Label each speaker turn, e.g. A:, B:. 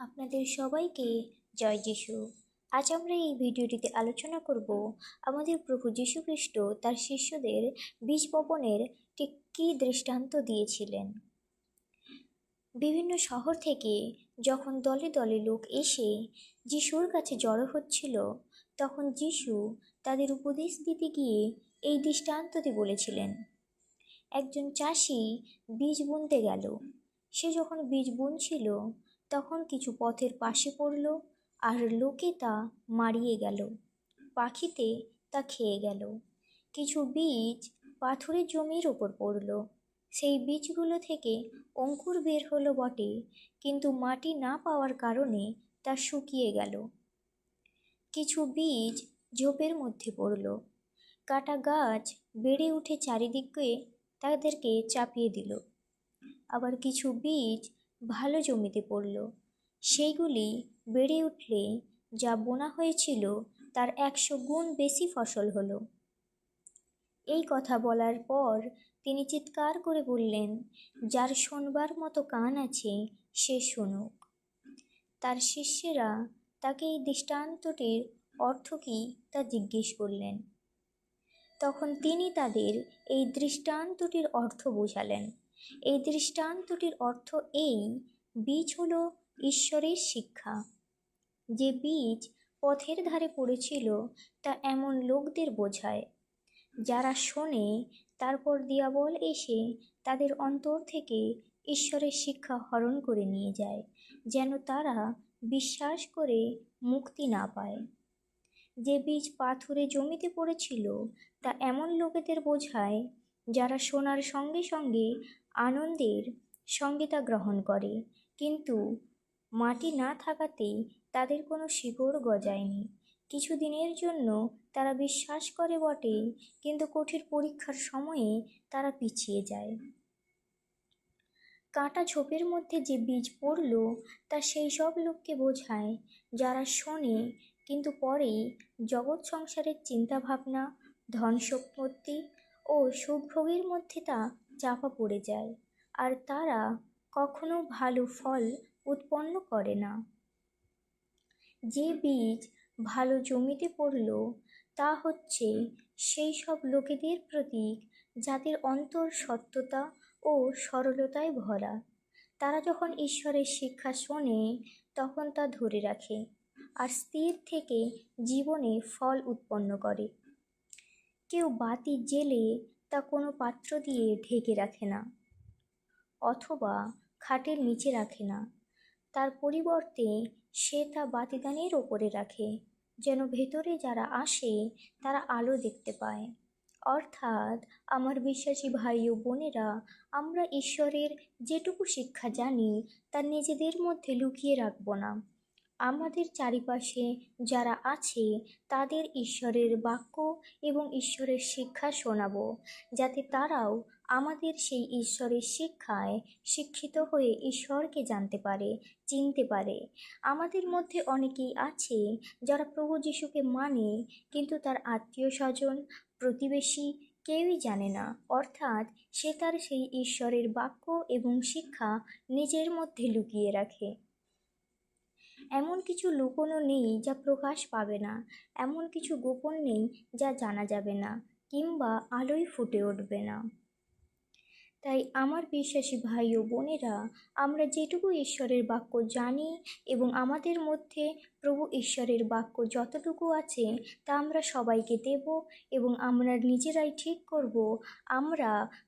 A: আপনাদের সবাইকে জয় যিশু। আজ আমরা এই ভিডিওটিতে আলোচনা করব আমাদের প্রভু যীশু খ্রিস্ট তার শিষ্যদের বীজ বপনের ঠিক কী দৃষ্টান্ত দিয়েছিলেন। বিভিন্ন শহর থেকে যখন দলে দলে লোক এসে যিশুর কাছে জড়ো হচ্ছিল, তখন যিশু তাদের উপদেশ দিতে গিয়ে এই দৃষ্টান্তটি বলেছিলেন। একজন চাষি বীজ বুনতে গেল। সে যখন বীজ বুনছিল তখন কিছু পথের পাশে পড়ল আর লোকে তা মারিয়ে গেল। পাখিতে তা খেয়ে গেল। কিছু বীজ পাথুরে জমির ওপর পড়ল। সেই বীজগুলো থেকে অঙ্কুর বের হলো বটে, কিন্তু মাটি না পাওয়ার কারণে তা শুকিয়ে গেল। কিছু বীজ ঝোপের মধ্যে পড়ল। কাটা গাছ বেড়ে উঠে চারিদিকে তাদেরকে চাপিয়ে দিল। আবার কিছু বীজ ভালো জমিতে পড়ল। সেইগুলি বেড়ে উঠলে যা বোনা হয়েছিল তার একশো গুণ বেশি ফসল হলো। এই কথা বলার পর তিনি চিৎকার করে বললেন, যার শোনবার মতো কান আছে, সে শুনুক। তার শিষ্যেরা তাকে এই দৃষ্টান্তটির অর্থ কী তা জিজ্ঞেস করলেন। তখন তিনি তাদের এই দৃষ্টান্তটির অর্থ বোঝালেন। এই দৃষ্টান্তটির অর্থ এই, বীজ হল ঈশ্বরের শিক্ষা। যে বীজ পথের ধারে পড়েছিল, তা এমন লোকদের বোঝায়। যারা শোনে, তারপর দিয়াবল এসে তাদের অন্তর থেকে ঈশ্বরের শিক্ষা হরণ করে নিয়ে যায়, যেন তারা বিশ্বাস করে মুক্তি না পায়। যে বীজ পাথুরে জমিতে পড়েছিল, তা এমন লোকেদের বোঝায়, যারা শোনার সঙ্গে সঙ্গে আনন্দের সঙ্গে তা গ্রহণ করে। কিন্তু মাটি না থাকাতেই তাদের কোনো শিকড় গজায়নি। কিছুদিনের জন্য তারা বিশ্বাস করে বটে, কিন্তু কঠিন পরীক্ষার সময়ে তারা পিছিয়ে যায়। কাঁটা ঝোপের মধ্যে যে বীজ পড়ল, তা সেই সব লোককে বোঝায়, যারা শোনে, কিন্তু পরে জগৎ সংসারের চিন্তাভাবনা ধন সম্পত্তি ও সুখভোগের মধ্যে তা চাপা পড়ে যায়, আর তারা কখনো ভালো ফল উৎপন্ন করে না। যে বীজ ভালো জমিতে পড়ল, তা হচ্ছে সেই সব লোকেদের প্রতীক যাদের অন্তর সত্যতা ও সরলতায় ভরা। তারা যখন ঈশ্বরের শিক্ষা শোনে, তখন তা ধরে রাখে আর স্থির থেকে জীবনে ফল উৎপন্ন করে। কেউ বাতি জেলে তা কোনো পাত্র দিয়ে ঢেকে রাখে না, অথবা খাটের নিচে রাখে না। তার পরিবর্তে সে তা বাতিদানের ওপরে রাখে, যেন ভেতরে যারা আসে তারা আলো দেখতে পায়। অর্থাৎ আমার বিশ্বাসী ভাই ও বোনেরা, আমরা ঈশ্বরের যেটুকু শিক্ষা জানি তা নিজেদের মধ্যে লুকিয়ে রাখব না। আমাদের চারিপাশে যারা আছে, তাদের ঈশ্বরের বাক্য এবং ঈশ্বরের শিক্ষা শোনাবো, যাতে তারাও আমাদের সেই ঈশ্বরের শিক্ষায় শিক্ষিত হয়ে ঈশ্বরকে জানতে পারে, চিনতে পারে। আমাদের মধ্যে অনেকেই আছে যারা প্রভু যিশুকে মানে কিন্তু তার আত্মীয় স্বজন, প্রতিবেশী কেউই জানে না। অর্থাৎ সে তার সেই ঈশ্বরের বাক্য এবং শিক্ষা নিজের মধ্যে লুকিয়ে রাখে। এমন কিছু লুকোনো নেই যা প্রকাশ পাবে না। এমন কিছু গোপন নেই যা জানা যাবে না, কিংবা আলোয় ফুটে উঠবে না। তাই আমার বিশ্বাসী ভাই ও বোনেরা, আমরা যেটুকু ঈশ্বরের বাক্য জানি এবং আমাদের মধ্যে প্রভু ঈশ্বরের বাক্য যতটুকু আছে, তা আমরা সবাইকে দেব এবং আমরা নিজেরাই ঠিক করব। আমরা